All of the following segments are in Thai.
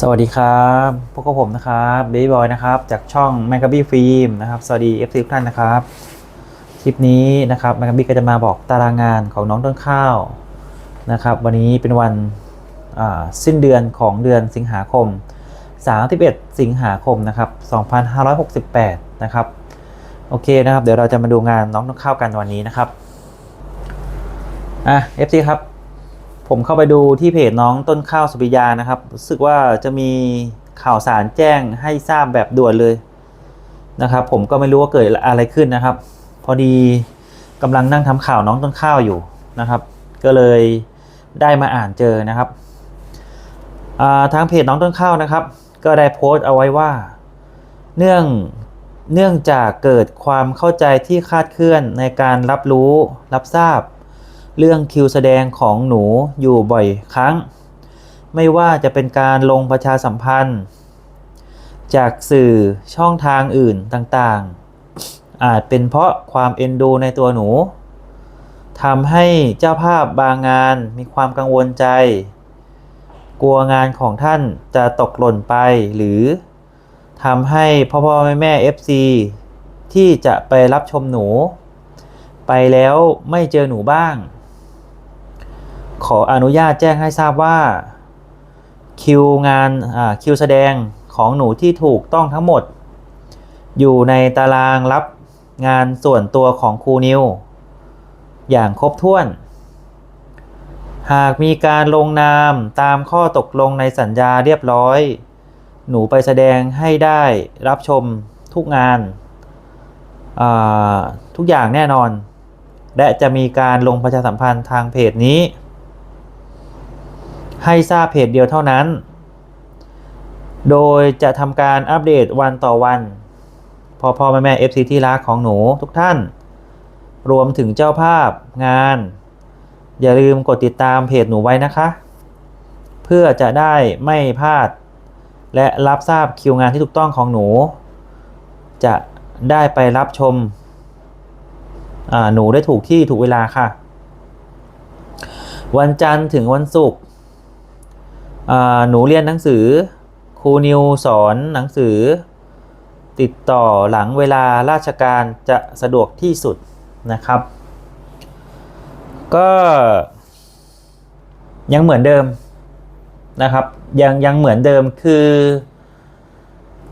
สวัสดีครับพวกบผมนะครับเบบี้บอยนะครับ จากช่อง m a g a b y Film นะครับ สวัสดี FC ทุกท่านนะครับ คลิปนี้นะครับ m a g a b y ก็จะมาบอกตารางงานของน้องต้นข้าวนะครับ วันนี้เป็นวันสิ้นเดือนของเดือนสิงหาคม 31 สิงหาคมนะครับ 2568 นะครับ โอเคนะครับ เดี๋ยวเราจะมาดูงานน้องต้นข้าวกันวันนี้นะครับ อะ FC ครับ ผมเข้าไปดูที่เพจน้องต้นข้าวสุปิยานะครับ รู้สึกว่าจะมีข่าวสารแจ้งให้ทราบแบบด่วนเลยนะครับ ผมก็ไม่รู้ว่าเกิดอะไรขึ้นนะครับ พอดีกำลังนั่งทำข่าวน้องต้นข้าวอยู่นะครับ ก็เลยได้มาอ่านเจอนะครับทางเพจน้องต้นข้าวนะครับ ก็ได้โพสต์เอาไว้ว่า เนื่องเนื่องจากเกิดความเข้าใจที่คาดเคลื่อนในการรับรู้รับทราบ เรื่องคิวแสดงของหนูอยู่บ่อยครั้ง ไม่ว่าจะเป็นการลงประชาสัมพันธ์ จากสื่อช่องทางอื่นต่างๆ อาจเป็นเพราะความเอ็นดูในตัวหนูทำให้เจ้าภาพบางงานมีความกังวลใจ กลัวงานของท่านจะตกหล่นไปหรือทำให้พ่อพ่อแม่แม่ FC ที่จะไปรับชมหนู ไปแล้วไม่เจอหนูบ้าง ขออนุญาตแจ้งให้ทราบว่า คิวงานคิวแสดงของหนูที่ถูกต้องทั้งหมด อยู่ในตารางรับงานส่วนตัวของครูนิว อย่างครบถ้วน หากมีการลงนามตามข้อตกลงในสัญญาเรียบร้อย หนูไปแสดงให้ได้รับชมทุกงาน ทุกอย่างแน่นอน และจะมีการลงประชาสัมพันธ์ทางเพจนี้ ให้ทราบเพจเดียวเท่านั้น โดยจะทำการอัปเดตวันต่อวัน พอพ่อแม่แม่ FC ที่รักของหนูทุกท่าน รวมถึงเจ้าภาพงาน อย่าลืมกดติดตามเพจหนูไว้นะคะ เพื่อจะได้ไม่พลาด และรับทราบคิวงานที่ถูกต้องของหนู จะได้ไปรับชมหนูได้ถูกที่ถูกเวลาค่ะ วันจันทร์ถึงวันศุกร์ หนูเรียนหนังสือครูนิวสอนหนังสือ ติดต่อหลังเวลาราชการจะสะดวกที่สุดนะครับ ก็ยังเหมือนเดิมนะครับ ยังยังเหมือนเดิมคือ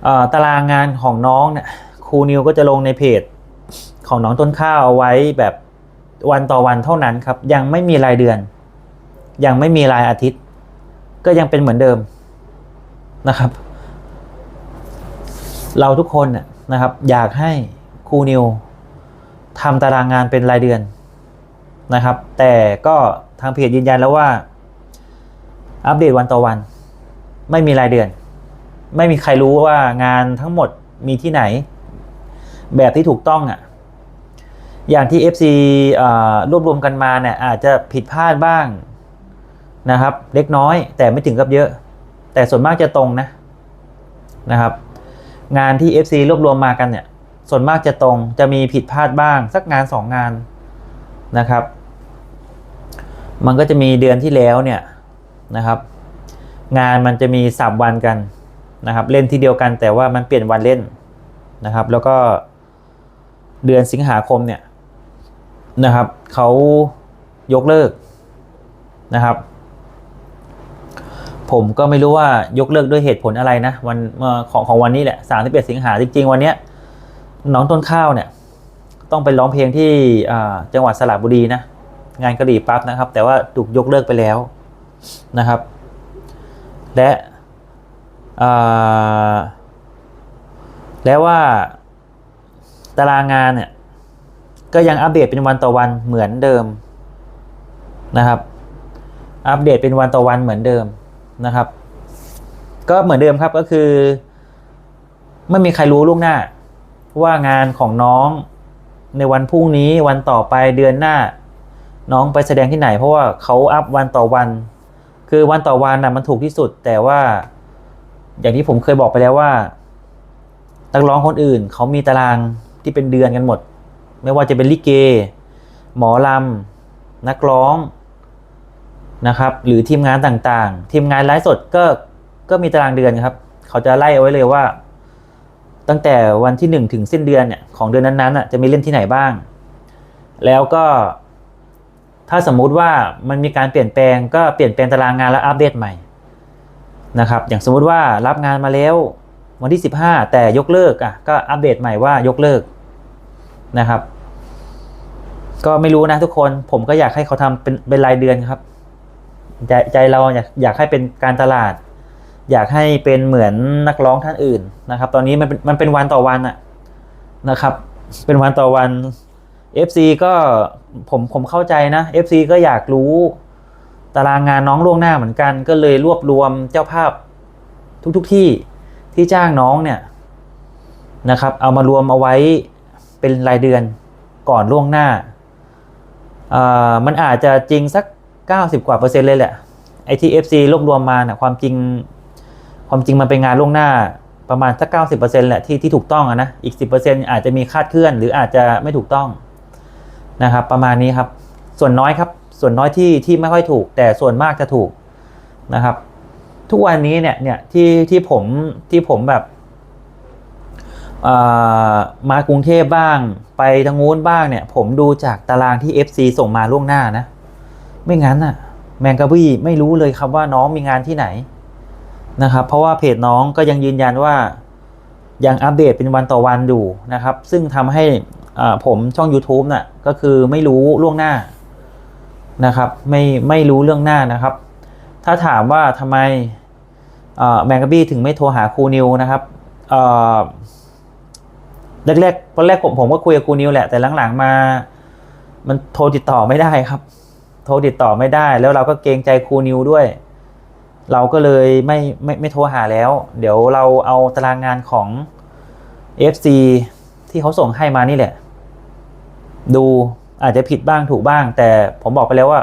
อตารางงานของน้องเนี่ยครูนิวก็จะลงในเพจของน้องต้นข้าวเอาไว้แบบวันต่อวันเท่านั้นครับ ยังไม่มีรายเดือน ยังไม่มีรายอาทิตย์ ก็ยังเป็นเหมือนเดิมนะครับ เราทุกคนนะครับ อยากให้ครูนิวทำตารางงานเป็นรายเดือนนะครับ แต่ก็ทางเพจยืนยันแล้วว่า อัปเดตวันต่อวัน ไม่มีรายเดือน ไม่มีใครรู้ว่างานทั้งหมดมีที่ไหน แบบที่ถูกต้องอะอย่างที่ FC รวบรวมกันมาเนี่ยอาจจะผิดพลาดบ้าง นะครับ เล็กน้อยแต่ไม่ถึงกับเยอะ แต่ส่วนมากจะตรงนะนะครับ งานที่ FC รวบรวมมากันเนี่ย ส่วนมากจะตรงจะมีผิดพลาดบ้าง สักงานสองงานนะครับ มันก็จะมีเดือนที่แล้วเนี่ยนะครับ งานมันจะมีสับวันกันนะครับ เล่นที่เดียวกันแต่ว่ามันเปลี่ยนวันเล่นนะครับ แล้วก็เดือนสิงหาคมเนี่ยนะครับเขายกเลิกนะครับ ผมก็ไม่รู้ว่ายกเลิกด้วยเหตุผลอะไรนะวันของของวันนี้แหละ31สิบเอ็ดสิงหาจริงๆ วันเนี้ยน้องต้นข้าวเนี่ย ต้องไปร้องเพลงที่จังหวัดสระบุรีนะงานกระดี่ปั๊บนะครับ แต่ว่าถูกยกเลิกไปแล้วนะครับ และแล้วว่าตารางงานเนี่ยก็ยังอัปเดตเป็นวันต่อวันเหมือนเดิมนะครับ อัปเดตเป็นวันต่อวันเหมือนเดิม นะครับ ก็เหมือนเดิมครับก็คือ ไม่มีใครรู้ล่วงหน้า ว่างานของน้องในวันพรุ่งนี้วันต่อไปเดือนหน้า น้องไปแสดงที่ไหน เพราะว่าเขาอัพวันต่อวัน คือวันต่อวันนะมันถูกที่สุด แต่ว่า อย่างที่ผมเคยบอกไปแล้วว่านักร้องคนอื่นเขามีตารางที่เป็นเดือนกันหมด ไม่ว่าจะเป็นลิเก หมอลำนักร้อง นะครับหรือทีมงานต่างๆ ทีมงานไลฟ์สดก็ก็มีตารางเดือนครับ เขาจะไล่เอาไว้เลยว่า ตั้งแต่วันที่หนึ่งถึงสิ้นเดือนเนี่ยของเดือนนั้นๆอะจะมีเล่นที่ไหนบ้าง แล้วก็ ถ้าสมมุติว่ามันมีการเปลี่ยนแปลงก็เปลี่ยนแปลงตารางงานแล้วอัปเดตใหม่นะครับอย่างสมมุติว่ารับงานมาแล้ววันที่ 15 แต่ยกเลิกอะก็อัปเดตใหม่ว่ายกเลิกนะครับ ก็ไม่รู้นะทุกคนผมก็อยากให้เขาทำเป็นเป็นรายเดือนครับ ใจใจเราอยากอยากให้เป็นการตลาด อยากให้เป็นเหมือนนักร้องท่านอื่นนะครับ ตอนนี้มันเป็นมันเป็นวันต่อวันอะนะครับ เป็นวันต่อวัน FC ก็ผมผมเข้าใจนะ FC ก็อยากรู้ตารางงานน้องล่วงหน้าเหมือนกัน ก็เลยรวบรวมเจ้าภาพทุกๆทที่ที่จ้างน้องเนี่ยนะครับ เอามารวมเอาไว้เป็นรายเดือนก่อนล่วงหน้าอ่ามันอาจจะจริงสัก 90 กว่าเปอร์เซ็นต์เลยแหละไอที่ FC รวบรวมมานะความจริง ความจริงมันเป็นงานล่วงหน้าประมาณสัก90%แหละที่ที่ถูกต้องอะนะอีก10%อาจจะมีคาดเคลื่อน หรืออาจจะไม่ถูกต้องนะครับ ประมาณนี้ครับ ส่วนน้อยครับ ส่วนน้อยที่ที่ไม่ค่อยถูก แต่ส่วนมากจะถูกนะครับ ทุกวันนี้เนี่ยเนี่ยที่ที่ผมที่ผมแบบมากรุงเทพบ้าง ไปทางนู้นบ้างเนี่ย ผมดูจากตารางที่ FC ส่งมาล่วงหน้านะ ไม่งั้นน่ะแมงกะบี้ไม่รู้เลยครับว่าน้องมีงานที่ไหนนะครับ เพราะว่าเพจน้องก็ยังยืนยันว่ายังอัปเดตเป็นวันต่อวันอยู่นะครับ ซึ่งทำให้อ่าผมช่อง YouTube น่ะก็คือไม่รู้ล่วงหน้านะครับ ไม่ไม่รู้เรื่องหน้านะครับ ถ้าถามว่าทำไมแมงกะบี้ถึงไม่โทรหาครูนิวนะครับอ่าแรกๆตอนแรกผมผมก็คุยกับครูนิวแหละแต่หลังๆมา มันโทรติดต่อไม่ได้ครับ โทรติดต่อไม่ได้ แล้วเราก็เกรงใจครูนิวด้วย เราก็เลยไม่ไม่ไม่โทรหาแล้ว เดี๋ยวเราเอาตารางงานของ FC ที่เขาส่งให้มานี่แหละ ดูอาจจะผิดบ้างถูกบ้าง แต่ผมบอกไปแล้วว่า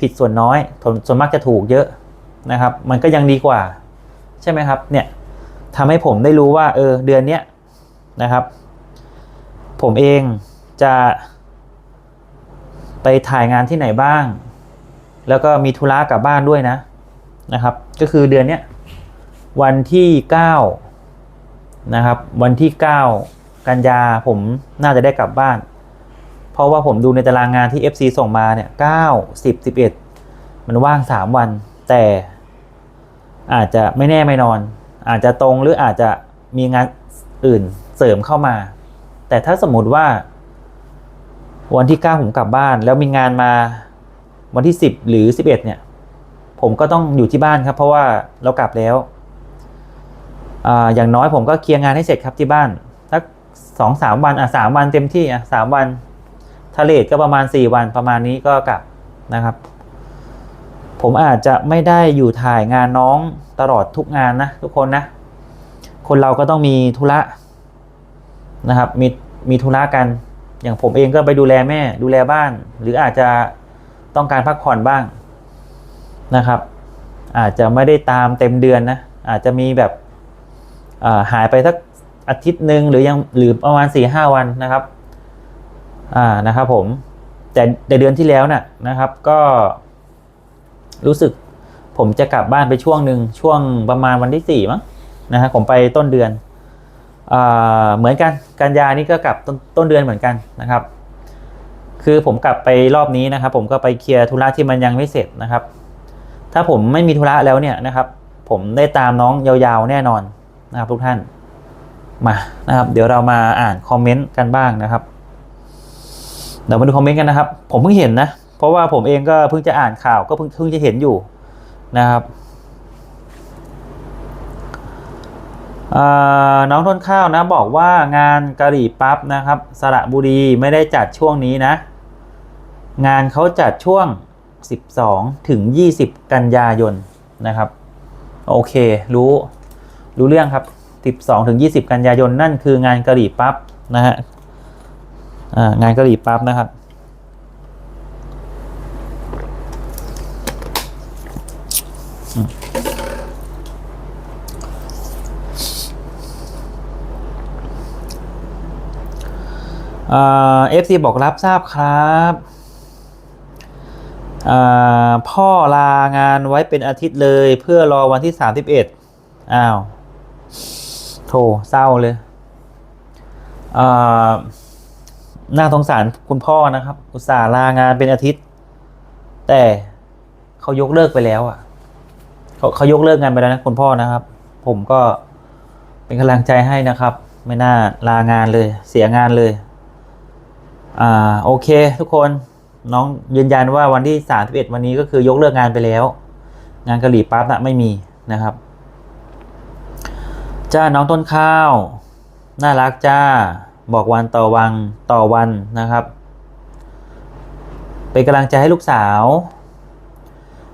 ผิดส่วนน้อยส่วนส่วนมากจะถูกเยอะนะครับ มันก็ยังดีกว่า ใช่ไหมครับ เนี่ยทำให้ผมได้รู้ว่า เออ เดือนเนี้ยนะครับ ผมเองจะ ไปถ่ายงานที่ไหนบ้าง แล้วก็มีธุระกลับบ้านด้วยนะนะครับ ก็คือเดือนเนี้ยวันที่เก้านะครับ วันที่เก้ากันยาผมน่าจะได้กลับบ้าน เพราะว่าผมดูในตารางงานที่ FC ส่งมาเนี่ยเก้าสิบสิบเอ็ดมันว่างสามวัน แต่อาจจะไม่แน่ไม่นอน อาจจะตรงหรืออาจจะมีงานอื่นเสริมเข้ามา แต่ถ้าสมมติว่า วันที่ 9 ผมกลับบ้าน แล้วมีงานมาวันที่ 10 หรือ 11 เนี่ย ผมก็ต้องอยู่ที่บ้านครับ เพราะว่าเรากลับแล้วออย่างน้อยผมก็เคลียร์งานให้เสร็จครับที่บ้านสักสองสามวันอะสามวันเต็มที่อะสามวันทะเลก็ประมาณ 4 วันประมาณนี้ก็กลับนะครับ ผมอาจจะไม่ได้อยู่ถ่ายงานน้องตลอดทุกงานนะทุกคนนะ คนเราก็ต้องมีธุระนะครับมีมีธุระกัน อย่างผมเองก็ไปดูแลแม่ ดูแลบ้าน หรืออาจจะต้องการพักผ่อนบ้างนะครับ อาจจะไม่ได้ตามเต็มเดือนนะอาจจะมีแบบาหายไปสักอาทิตย์หนึ่งหรือยังหรือประมาณสี่ห้าวันนะครับอ่านะครับผมแต่ในเดือนที่แล้วน่ะนะครับก็รู้สึกผมจะกลับบ้านไปช่วงหนึ่งช่วงประมาณวันที่สี่มั้งนะฮะผมไปต้นเดือน เหมือนกันกันยานี่ก็กลับตต้นเดือนเหมือนกันนะครับ คือผมกลับไปรอบนี้นะครับ ผมก็ไปเคลียร์ธุระที่มันยังไม่เสร็จนะครับ ถ้าผมไม่มีธุระแล้วเนี่ยนะครับ ผมได้ตามน้องยาวๆแน่นอนนะครับทุกท่านมานะครับ เดี๋ยวเรามาอ่านคอมเมนต์กันบ้างนะครับเดี๋ยวมาดูคอมเมนต์กันนะครับ ผมเพิ่งเห็นนะ เพราะว่าผมเองก็เพิ่งจะอ่านข่าวก็เพิ่งเพิ่งจะเห็นอยู่นะครับ อ่า น้องต้นข้าวนะบอกว่างานกะหรี่ปั๊บนะครับ สระบุรีไม่ได้จัดช่วงนี้นะ งานเขาจัดช่วง 12 ถึง 20 กันยายนนะครับ โอเค รู้รู้เรื่องครับ 12 ถึง 20 กันยายนนั่นคืองานกะหรี่ปั๊บนะฮะงานกะหรี่ปั๊บนะครับ เอฟซีบอกรับทราบครับพ่อลางานไว้เป็นอาทิตย์เลยเพื่อรอวันที่ 31 อ้าวโถเศร้าเลยน่าสงสารคุณพ่อนะครับ อุตส่าห์ลางานเป็นอาทิตย์ แต่เขายกเลิกไปแล้วอะเขาเขายกเลิกงานไปแล้วนะคุณพ่อนะครับ ผมก็เป็นกำลังใจให้นะครับ ไม่น่าลางานเลย เสียงานเลย อ่าโอเค ทุกคนน้องยืนยันว่าวันที่สามสิบเอ็ดวันนี้ก็คือยกเลิกงานไปแล้ว งานกะหรี่ปั๊บนะไม่มีนะครับ จ้าน้องต้นข้าว น่ารักจ้า บอกวันต่อวันต่อวันนะครับ เป็นกำลังใจให้ลูกสาว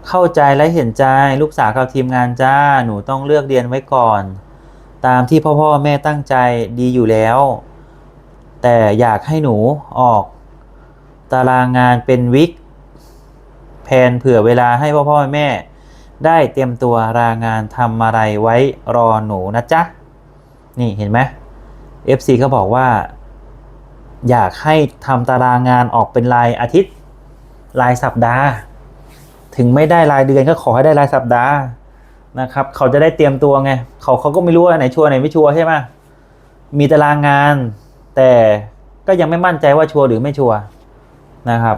เข้าใจและเห็นใจลูกสาวกับทีมงานจ้า หนูต้องเลือกเรียนไว้ก่อน ตามที่พ่อพ่อแม่ตั้งใจดีอยู่แล้ว แต่อยากให้หนูออก ตารางงานเป็นวิกแผนเผื่อเวลาให้พ่อพ่อแม่ ได้เตรียมตัวรางานทำอะไรไว้รอหนูนะจ๊ะ นี่เห็นไหม FC เขาบอกว่า อยากให้ทำตารางงานออกเป็นรายอาทิตย์ รายสัปดาห์ ถึงไม่ได้รายเดือนก็ขอให้ได้รายสัปดาห์นะครับ เขาจะได้เตรียมตัวไง เขาเขาก็ไม่รู้ว่าไหนชัวร์ไหนไม่ชัวร์ใช่ไหมมีตารางงาน แต่ก็ยังไม่มั่นใจว่าชัวร์หรือไม่ชัวร์นะครับ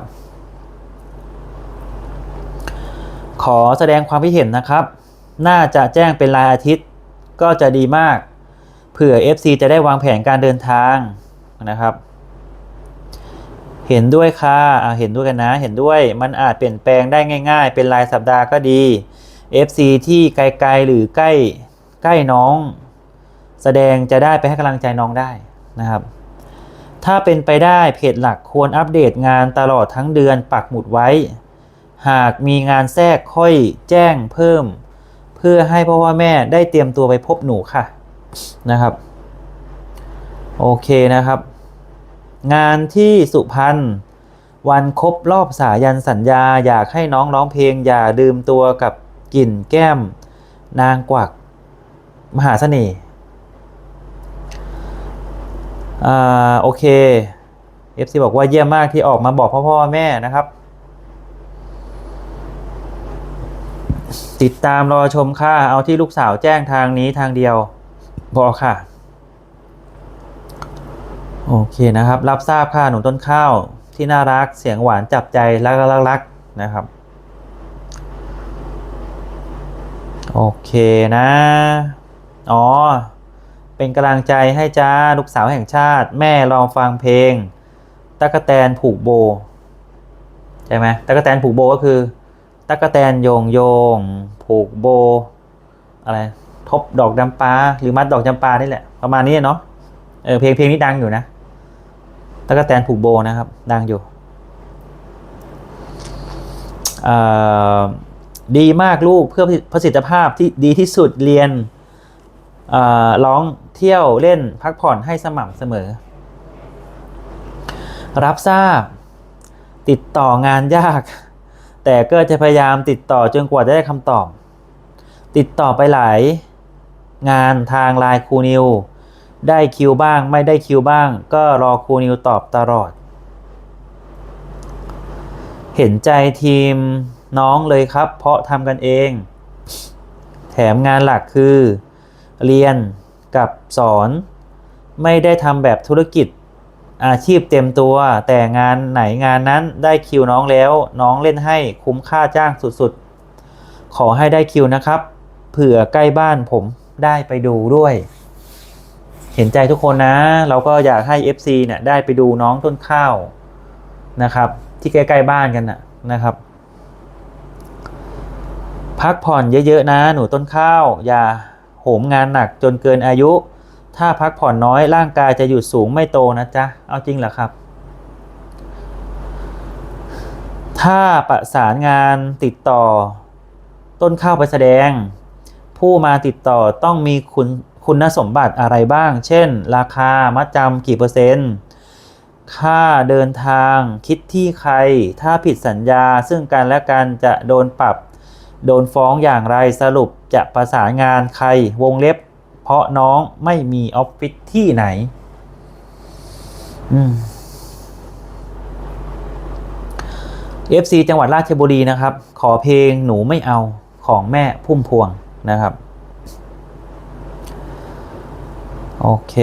ขอแสดงความคิดเห็นนะครับ น่าจะแจ้งเป็นรายอาทิตย์ก็จะดีมาก เผื่อ FC จะได้วางแผนการเดินทางนะครับ เห็นด้วยค่ะเห็นด้วยกันนะ เห็นด้วย มันอาจเปลี่ยนแปลงได้ง่าย ๆ เป็นรายสัปดาห์ก็ดี FC ที่ไกลๆหรือใกล้ใกล้น้อง แสดงจะได้ไปให้กำลังใจน้องได้นะครับ ถ้าเป็นไปได้เพจหลักควรอัปเดตงานตลอดทั้งเดือนปักหมุดไว้ หากมีงานแทรกค่อยแจ้งเพิ่ม เพื่อให้พ่อพ่อแม่ได้เตรียมตัวไปพบหนูค่ะนะครับ โอเคนะครับ งานที่สุพรรณวันครบรอบสายันสัญญา อยากให้น้องร้องเพลง อย่าดื่มตัวกับกลิ่นแก้ม นางกวัก มหาเสน่ห์ อ่าโอเค FC บอกว่าเยี่ยมมากที่ออกมาบอกพ่อพ่อแม่นะครับ ติดตามรอชมค่ะ เอาที่ลูกสาวแจ้งทางนี้ทางเดียวพอกค่ะ โอเคนะครับ รับทราบค่ะหนุ่มต้นข้าวที่น่ารักเสียงหวานจับใจรักรักรักนะครับ โอเคนะ อ๋อ เป็นกำลังใจให้จ้าลูกสาวแห่งชาติ แม่ลองฟังเพลงตะกะแตนผูกโบใช่ไหมตะกะแตนผูกโบก็คือตะกะแตนโยงโยง ผูกโบอะไรทบดอกจำปาหรือมัดดอกจำปานี่แหละ ประมาณนี้เนาะเออเพลงเพลงนี้ดังอยู่นะตะกะแตนผูกโบนะครับ ดังอยู่เอ่อดีมากลูกเพื่อประสิทธิภาพที่ดีที่สุดเรียนร้อง เที่ยวเล่นพักผ่อนให้สม่ำเสมอ รับทราบ ติดต่องานยาก แต่ก็จะพยายามติดต่อจนกว่าจะได้คำตอบ ติดต่อไปหลาย งานทางไลน์ครูนิว ได้คิวบ้างไม่ได้คิวบ้าง ก็รอครูนิวตอบตลอด เห็นใจทีมน้องเลยครับ เพราะทำกันเอง แถมงานหลักคือ เรียน กับสอนไม่ได้ทำแบบธุรกิจอาชีพเต็มตัว แต่งานไหนงานนั้นได้คิวน้องแล้ว น้องเล่นให้คุ้มค่าจ้างสุดๆ ขอให้ได้คิวนะครับ เผื่อใกล้บ้านผมได้ไปดูด้วย เห็นใจทุกคนนะ เราก็อยากให้ FC เนี่ยได้ไปดูน้องต้นข้าวนะครับ ที่ใกล้ๆบ้านกันนะนะครับ พักผ่อนเยอะๆนะ หนูต้นข้าวอย่า มงานหนักจนเกินอายุ ถ้าพักผ่อนน้อยร่างกายจะหยุดสูงไม่โตนะจ๊ะ เอาจริงเหรอครับ ถ้าประสานงานติดต่อ ต้นข้าวไปแสดง ผู้มาติดต่อต้องมีคุณคุณสมบัติอะไรบ้าง เช่น ราคา มัดจำกี่เปอร์เซ็นต์ ค่าเดินทาง คิดที่ใคร ถ้าผิดสัญญาซึ่งกันและกันจะโดนปรับ โดนฟ้องอย่างไร สรุป จะประสานงานใครวงเล็บ เพราะน้องไม่มีออฟฟิศที่ไหน อืม FC จังหวัดราชบุรีนะครับ ขอเพลงหนูไม่เอาของแม่พุ่มพวงนะครับ โอเค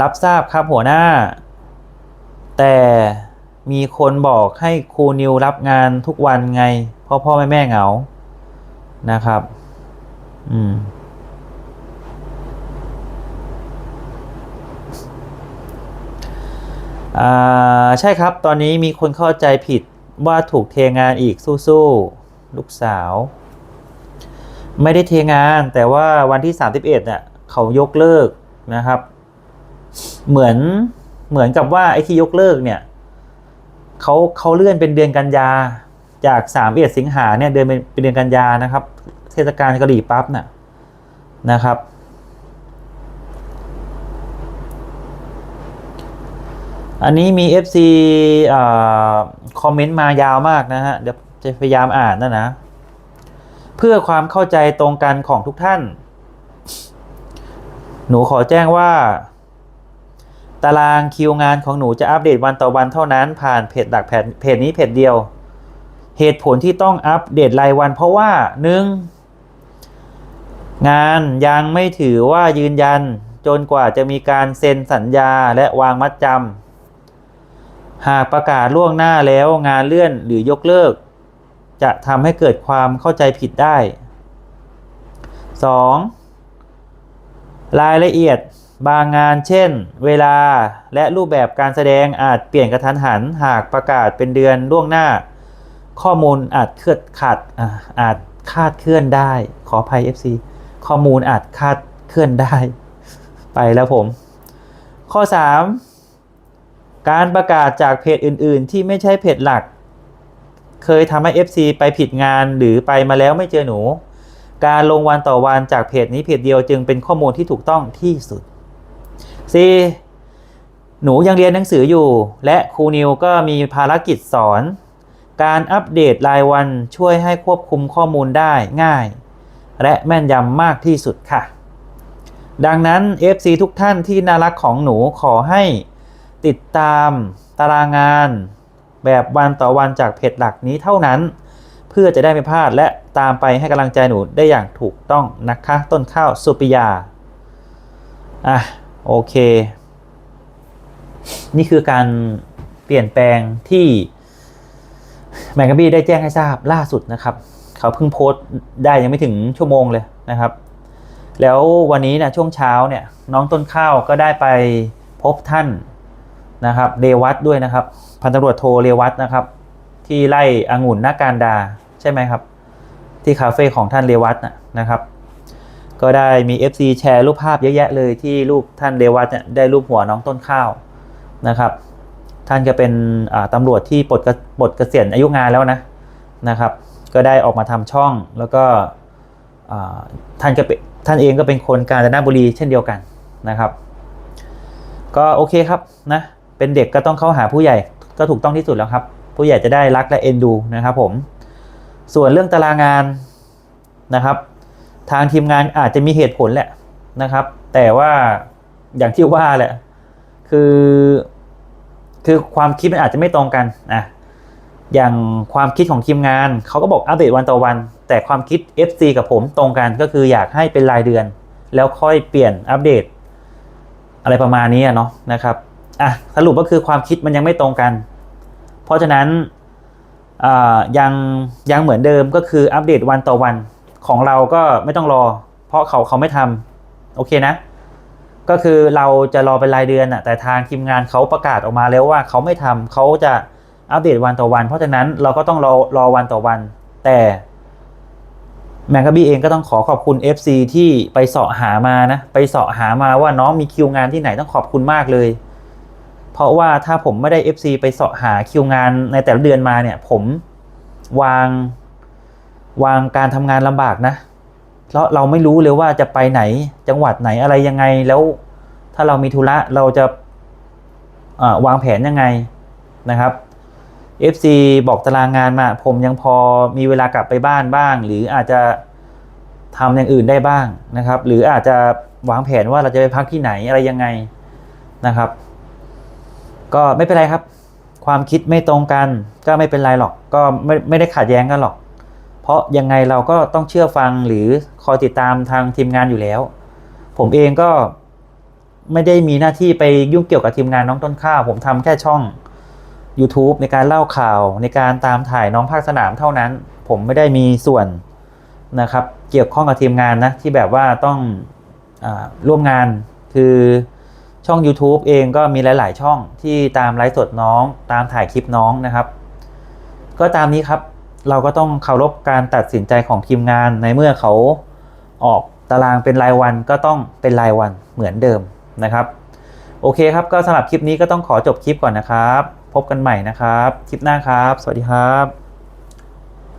รับทราบครับหัวหน้า แต่มีคนบอกให้ครูนิวรับงานทุกวันไงพ่อพ่อแม่แม่เหงานะครับ อืม อ่า ใช่ครับ ตอนนี้มีคนเข้าใจผิดว่าถูกเทงานอีกสู้ๆ ลูกสาว ไม่ได้เทงานแต่ว่าวันที่ 31เนี่ยเขายกเลิกนะครับ เหมือนเหมือนกับว่าไอ้ที่ยกเลิกเนี่ยเขาเขาเลื่อนเป็นเดือนกันยา จาก3เอ็ดสิงหาเนี่ยเดือนเป็นเป็นเดือนกันยานะครับ ศกาลกะหรี่ปั๊บน่ะนะครับ อันนี้มี FC อ่าคอมเมนต์มายาวมากนะฮะ เดี๋ยวจะพยายามอ่านนะนะ เพื่อความเข้าใจตรงกันของทุกท่าน หนูขอแจ้งว่า ตารางคิวงานของหนูจะอัปเดตวันต่อวันเท่านั้น ผ่านเพจหลักเพจนี้เพจเดียว เหตุผลที่ต้องอัปเดตรายวันเพราะว่าหนึ่ง งานยังไม่ถือว่ายืนยันจนกว่าจะมีการเซ็นสัญญาและวางมัดจำ หากประกาศล่วงหน้าแล้วงานเลื่อนหรือยกเลิก จะทำให้เกิดความเข้าใจผิดได้ 2. รายละเอียดบางงานเช่น เวลาและรูปแบบการแสดงอาจเปลี่ยนกระทันหัน หากประกาศเป็นเดือนล่วงหน้า ข้อมูลอาจเคลื่อนขาดอาอาจคาดเคลื่อนได้ขออภัย FC ข้อมูลอาจคาดเคลื่อนได้ ไปแล้วผม ข้อ 3 การประกาศจากเพจอื่น ๆ ที่ไม่ใช่เพจหลัก เคยทำให้ FC ไปผิดงานหรือไปมาแล้วไม่เจอหนู การลงวันต่อวันจากเพจนี้เพจเดียวจึงเป็นข้อมูลที่ถูกต้องที่สุด 4. หนูยังเรียนหนังสืออยู่ และครูนิวก็มีภารกิจสอน การอัปเดตรายวันช่วยให้ควบคุมข้อมูลได้ง่าย และแม่นยำมากที่สุดค่ะ ดังนั้น FC ทุกท่านที่น่ารักของหนูขอให้ติดตามตารางงาน แบบวันต่อวันจากเพจหลักนี้เท่านั้น เพื่อจะได้ไม่พลาดและตามไปให้กำลังใจหนูได้อย่างถูกต้องนะคะ ต้นข้าวสุปิยาอะโอเค นี่คือการเปลี่ยนแปลงที่แมกกาบี้ได้แจ้งให้ทราบล่าสุดนะครับ เขาเพิ่งโพสต์ได้ยังไม่ถึงชั่วโมงเลยนะครับ แล้ววันนี้นะช่วงเช้าเนี่ยน้องต้นข้าวก็ได้ไปพบท่านนะครับเรวัตด้วยนะครับ พันตำรวจโทเรวัตนะครับ ที่ไล่องุ่นนาการดาใช่ไหมครับ ที่คาเฟ่ของท่านเรวัตนะนะครับ ก็ได้มี FC แชร์รูปภาพเยอะแยะเลยที่รูปท่านเรวัตเนี่ยได้รูปหัวน้องต้นข้าวนะครับ ท่านก็เป็นตำรวจที่ปลดกปลดเกษียณอายุงานแล้วนะนะครับ ก็ได้ออกมาทำช่อง แล้วก็ท่านก็เป็นท่านเองก็เป็นคนกาญจนบุรีเช่นเดียวกันนะครับ ก็โอเคครับนะเป็นเด็กก็ต้องเข้าหาผู้ใหญ่ก็ถูกต้องที่สุดแล้วครับ ผู้ใหญ่จะได้รักและเอ็นดูนะครับผมส่วนเรื่องตารางงานนะครับ ทางทีมงานอาจจะมีเหตุผลแหละนะครับ แต่ว่าอย่างที่ว่าแหละคือ คือความคิดมันอาจจะไม่ตรงกันนะ อย่างความคิดของทีมงานเขาก็บอกอัปเดตวันต่อวัน แต่ความคิด FC กับผมตรงกันก็คืออยากให้เป็นรายเดือน แล้วค่อยเปลี่ยนอัปเดต อะไรประมาณนี้เนาะนะครับอะสรุปก็คือความคิดมันยังไม่ตรงกัน เพราะฉะนั้นยังยังเหมือนเดิมก็คืออัปเดตวันต่อวันของเราก็ไม่ต้องรอ เพราะเขาเขาไม่ทำโอเคนะ ก็คือเราจะรอเป็นรายเดือนอะแต่ทางทีมงานเขาประกาศออกมาแล้วว่าเขาไม่ทำเขาจะ อัปเดตวันต่อวัน เพราะฉะนั้นเราก็ต้องรอรอวันต่อวัน แต่แมงกะบี้เองก็ต้องขอขอบคุณ FC ที่ไปเสาะหามานะ ไปเสาะหามาว่าน้องมีคิวงานที่ไหนต้องขอบคุณมากเลย เพราะว่าถ้าผมไม่ได้ FC ไปเสาะหาคิวงานในแต่ละเดือนมาเนี่ย ผมวางวางการทำงานลำบากนะ เพราะเราไม่รู้เลยว่าจะไปไหนจังหวัดไหนอะไรยังไงแล้วถ้าเรามีธุระเราจะอ่าวางแผนยังไงนะครับ FC บอกตารางงานมา ผมยังพอมีเวลากลับไปบ้านบ้าง หรืออาจจะทำอย่างอื่นได้บ้างนะครับ หรืออาจจะวางแผนว่าเราจะไปพักที่ไหนอะไรยังไงนะครับ ก็ไม่เป็นไรครับ ความคิดไม่ตรงกันก็ไม่เป็นไรหรอก ก็ไม่ไม่ได้ขัดแย้งกันหรอก เพราะยังไงเราก็ต้องเชื่อฟังหรือคอยติดตามทางทีมงานอยู่แล้ว ผมเองก็ไม่ได้มีหน้าที่ไปยุ่งเกี่ยวกับทีมงานน้องต้นข้าวผมทำแค่ช่อง YouTube ในการเล่าข่าวในการตามถ่ายน้องภาคสนามเท่านั้น ผมไม่ได้มีส่วนนะครับ เกี่ยวข้องกับทีมงานนะ ที่แบบว่าต้องอร่วมงานคือช่อง YouTube เองก็มีหลาย ๆ ช่องที่ตามไลฟ์สดน้อง ตามถ่ายคลิปน้องนะครับ ก็ตามนี้ครับเราก็ต้องเคารพการตัดสินใจของทีมงานในเมื่อเขาออกตารางเป็นรายวันก็ต้องเป็นรายวันเหมือนเดิมนะครับ โอเคครับก็สำหรับคลิปนี้ก็ต้องขอจบคลิปก่อนนะครับ พบกันใหม่นะครับ คลิปหน้าครับ สวัสดีครับ